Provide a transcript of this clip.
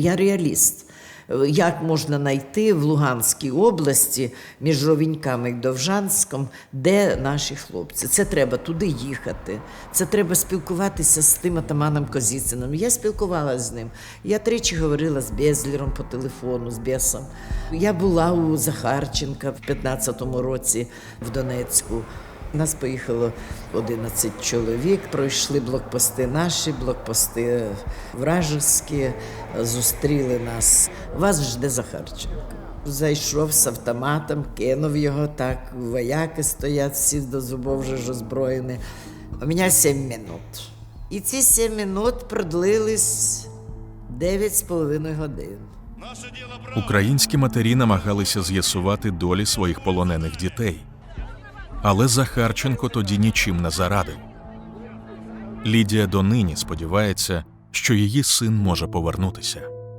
Я реаліст. Як можна знайти в Луганській області між Ровеньками і Довжанськом, де наші хлопці? Це треба туди їхати. Це треба спілкуватися з тим атаманом Козіцином. Я спілкувалася з ним. Я тричі говорила з Безлером по телефону, з Бесом. Я була у Захарченка в 15-му році в Донецьку. Нас поїхало 11 чоловік, пройшли блокпости наші, блокпости вражеські, зустріли нас. Вас жде Захарченко. Зайшов з автоматом, кинув його так, вояки стоять, всі до зубов вже озброєні. У мене 7 минут. І ці 7 минут продлились 9,5 годин. Українські матері намагалися з'ясувати долі своїх полонених дітей. Але Захарченко тоді нічим не зарадив. Лідія донині сподівається, що її син може повернутися.